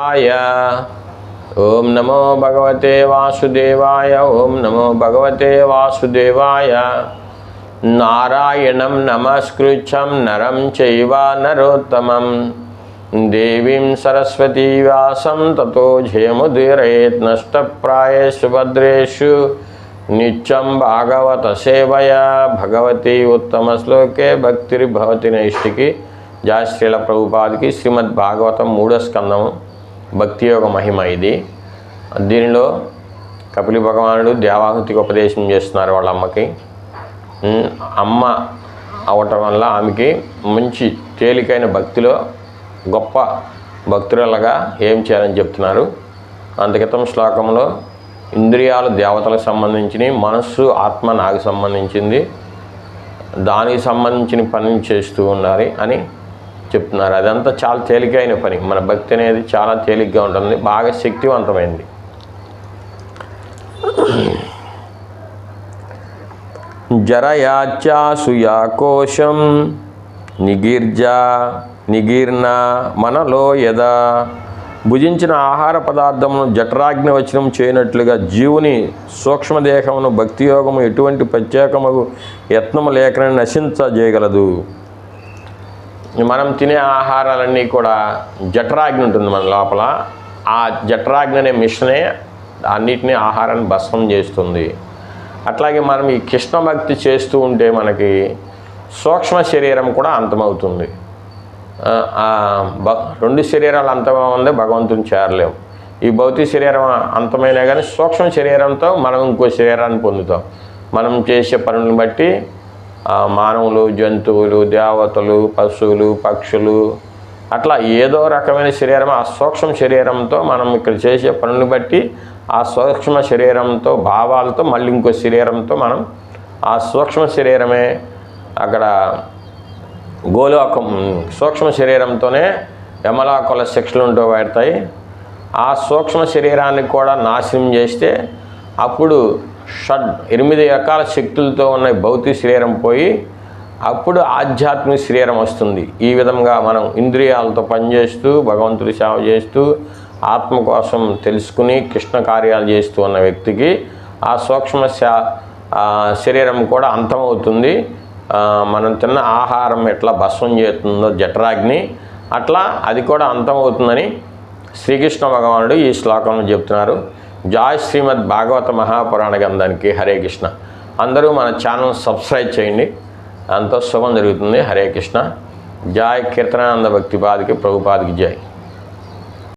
ఆయ. ఓం నమో భగవతే వాసుదేవాయ. ఓం నమో భగవతే వాసుదేవాయ. నారాయణం నమస్కృత్యం నరం చైవ నరోత్తమం. దేవీం సరస్వతీ వ్యాసం తతో జయముదీరేత్ నష్టప్రాయేషు భద్రేషు నిత్యం భాగవత సేవయ. భగవతి ఉత్తమ శ్లోకే భక్తిర్భవతి నైష్టికి జాశ్రీల ప్రభుపాదికి శ్రీమద్ భాగవతం మూడో స్కందము. భక్తి యోగ మహిమ ఇది. దీనిలో కపిలి భగవానుడు దేవాహుతికి ఉపదేశం చేస్తున్నారు వాళ్ళ అమ్మకి అమ్మ అవటం వల్ల ఆమెకి మంచి తేలికైన భక్తిలో గొప్ప భక్తురాలుగా ఏం చేయాలని చెప్తున్నారు. అంతకితం శ్లోకంలో ఇంద్రియాలు దేవతలకు సంబంధించినవి మనస్సు ఆత్మ నాకు సంబంధించింది దానికి సంబంధించిన పని చేస్తూ ఉండాలి అని చెప్తున్నారు. అదంతా చాలా తేలికైన పని. మన భక్తి అనేది చాలా తేలిగ్గా ఉంటుంది. బాగా శక్తివంతమైంది. జరయాచాసుయా కోశం నిగీర్జా నిగీర్ణ మనలో యదా. భుజించిన ఆహార పదార్థమును జఠరాగ్ని వచనం చేయనట్లుగా జీవుని సూక్ష్మదేహమును భక్తియోగము ఎటువంటి ప్రత్యేకము యత్నము లేఖనని నశించజేయగలదు. మనం తినే ఆహారాలన్నీ కూడా జఠరాగ్ని ఉంటుంది మన లోపల. ఆ జఠరాగ్ని అనే మిషనే అన్నిటినీ ఆహారాన్ని భస్మం చేస్తుంది. అట్లాగే మనం ఈ కృష్ణ భక్తి చేస్తూ ఉంటే మనకి సూక్ష్మ శరీరం కూడా అంతమవుతుంది. రెండు శరీరాలు అంతమవుంది భగవంతుని చేరలేము ఈ భౌతిక శరీరం అంతమైనా కానీ సూక్ష్మ శరీరంతో మనం ఇంకో శరీరాన్ని పొందుతాం. మనం చేసే పనులను బట్టి మానవులు జంతువులు దేవతలు పశువులు పక్షులు అట్లా ఏదో రకమైన శరీరం ఆ సూక్ష్మ శరీరంతో మనం ఇక్కడ చేసే పనులు బట్టి ఆ సూక్ష్మ శరీరంతో భావాలతో మళ్ళీ ఇంకో శరీరంతో మనం ఆ సూక్ష్మ శరీరమే అక్కడ గోలోకం సూక్ష్మ శరీరంతోనే యమలాకుల శిక్షలు ఉంటూ పెడతాయి. ఆ సూక్ష్మ శరీరాన్ని కూడా నాశనం చేస్తే అప్పుడు షడ్. ఎనిమిది రకాల శక్తులతో ఉన్న భౌతిక శరీరం పోయి అప్పుడు ఆధ్యాత్మిక శరీరం వస్తుంది. ఈ విధంగా మనం ఇంద్రియాలతో పనిచేస్తూ భగవంతుడి సేవ చేస్తూ ఆత్మ కోసం తెలుసుకుని కృష్ణ కార్యాలు చేస్తూ ఉన్న వ్యక్తికి ఆ సూక్ష్మ శా- శరీరం కూడా అంతమవుతుంది. మనం తిన్న ఆహారం ఎట్లా భస్వం చేస్తుందో జఠరాగ్ని అట్లా అది కూడా అంతమవుతుందని శ్రీకృష్ణ భగవానుడు ఈ శ్లోకంలో చెప్తున్నారు. జాయ్ శ్రీమద్ భాగవత మహాపురాణ గ్రంథానికి హరే కృష్ణ. అందరూ మన ఛానల్ సబ్స్క్రైబ్ చేయండి. అంత శుభం జరుగుతుంది. హరే కృష్ణ. జాయ్ కీర్తనానంద భక్తిపాదికి ప్రభుపాదికి జై.